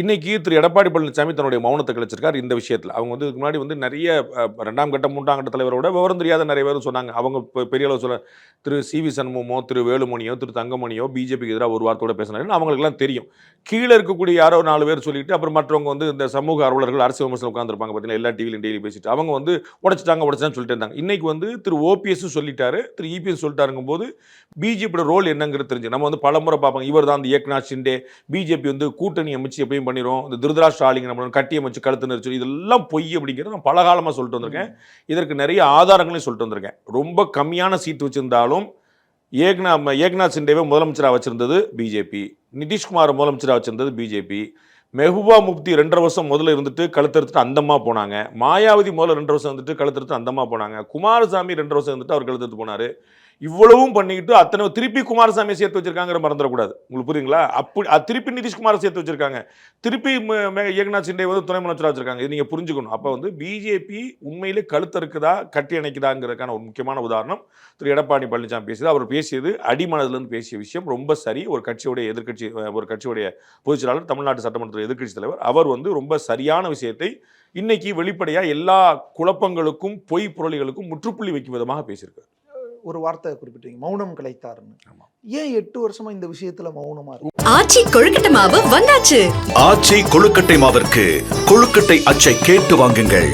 இன்னைக்கு திரு எடப்பாடி பழனிசாமி தன்னுடைய மௌனத்தை கழிச்சிருக்கார் இந்த விஷயத்தில். அவங்க வந்து இதுக்கு முன்னாடி வந்து நிறைய ரெண்டாம் கட்ட மூன்றாம் கட்ட தலைவரோட விவரம் தெரியாத நிறைய பேரும் சொன்னாங்க. அவங்க இப்போ பெரிய அளவு சொல்ல திரு சி வி சண்முகமோ திரு வேலுமணியோ திரு தங்கமணியோ பிஜேபிக்கு எதிராக ஒரு வார்த்தையோட பேசினாருன்னு அவங்களுக்குலாம் தெரியும். கீழே இருக்கக்கூடிய யாரோ நாலு பேர் சொல்லிட்டு அப்புறம் மற்றவங்க வந்து இந்த சமூக ஆர்வலர்கள் அரசு விமர்சனம் உட்காந்துருப்பாங்க பார்த்தீங்கன்னா எல்லா டிவிலையும் டெய்லி பேசிட்டு அவங்க வந்து உடைச்சிட்டாங்க உடைச்சான்னு சொல்லிட்டு இருந்தாங்க. இன்னைக்கு வந்து திரு ஓபிஎஸ் சொல்லிட்டாரு. திரு இபிஎஸ் சொல்லிட்டாருங்கும் போது பிஜேபியோட ரோல் என்னங்கிறது தெரிஞ்சு நம்ம வந்து பலமுறை பார்ப்பாங்க இவர் தான் அந்த ஏக்நாத் ஷிண்டே பிஜேபி வந்து கூட்டணி அமைச்சு எப்பயும் பண்ணிரும் இந்த திருதராஷ்டிர ஆளிங்க நம்ம கட்டியம் வச்சு கழுத்து நெரிச்சு இதெல்லாம் பொய் அப்படிங்கிறது நான் பலகாலமாக சொல்லிட்டு வந்திருக்கேன். இதற்கு நிறைய ஆதாரங்களையும் சொல்லிட்டு வந்திருக்கேன். ரொம்ப கம்மியான சீட் வச்சுருந்தாலும் ஏக்னா ஏக்நாத் சிண்டேவை முதலமைச்சராக வச்சிருந்தது பிஜேபி. நிதிஷ்குமார் முதலமைச்சராக வச்சிருந்தது பிஜேபி. மெஹபூபா முப்தி ரெண்டரை வருஷம் முதல்ல இருந்துட்டு கழுத்தெடுத்துட்டு அந்தம்மா போனாங்க. மாயாவதி முதல்ல ரெண்டு வருஷம் இருந்துட்டு கழுத்தெடுத்து அந்தம்மா போனாங்க. குமாரசாமி ரெண்டு வருஷம் இருந்துட்டு அவர் கழுத்தெடுத்து போனாரு. இவ்வளவும் பண்ணிக்கிட்டு அத்தனை திருப்பி குமாரசாமியை சேர்த்து வச்சிருக்காங்கிற மறந்துடக்கூடாது. உங்களுக்கு புரியுங்களா அப்படி அது திருப்பி நிதிஷ்குமாரை சேர்த்து வச்சிருக்காங்க. திருப்பி ஏகநாத் சிண்டே வந்து துணை முதலமைச்சராக வச்சிருக்காங்க. இது நீங்கள் புரிஞ்சுக்கணும். அப்போ வந்து பிஜேபி உண்மையிலே கழுத்து இருக்குதா கட்டி அணைக்குதாங்கிறதுக்கான ஒரு முக்கியமான உதாரணம் திரு எடப்பாடி பழனிசாமி பேசியது. அவர் பேசியது அடிமனதுலேருந்து பேசிய விஷயம். ரொம்ப சரி. ஒரு கட்சியுடைய எதிர்க்கட்சி ஒரு கட்சியுடைய பொதுச் தமிழ்நாட்டு சட்டமன்றத்தில் எதிர்க்கட்சி தலைவர். அவர் வந்து ரொம்ப சரியான விஷயத்தை இன்னைக்கு வெளிப்படையாக எல்லா குழப்பங்களுக்கும் பொய் புரளிகளுக்கும் முற்றுப்புள்ளி வைக்கும் விதமாக பேசியிருக்காரு. ஒரு வார்த்தை குறிப்பிட்டீங்க மௌனம் கலைத்தாருன்னு ஆமா. ஏன் எட்டு வருஷமா இந்த விஷயத்துல மௌனமா இருக்கு? ஆச்சி கொழுக்கட்டை மாவு வந்தாச்சு. ஆச்சி கொழுக்கட்டை மாவிற்கு கொழுக்கட்டை அச்சை கேட்டு வாங்குங்கள்.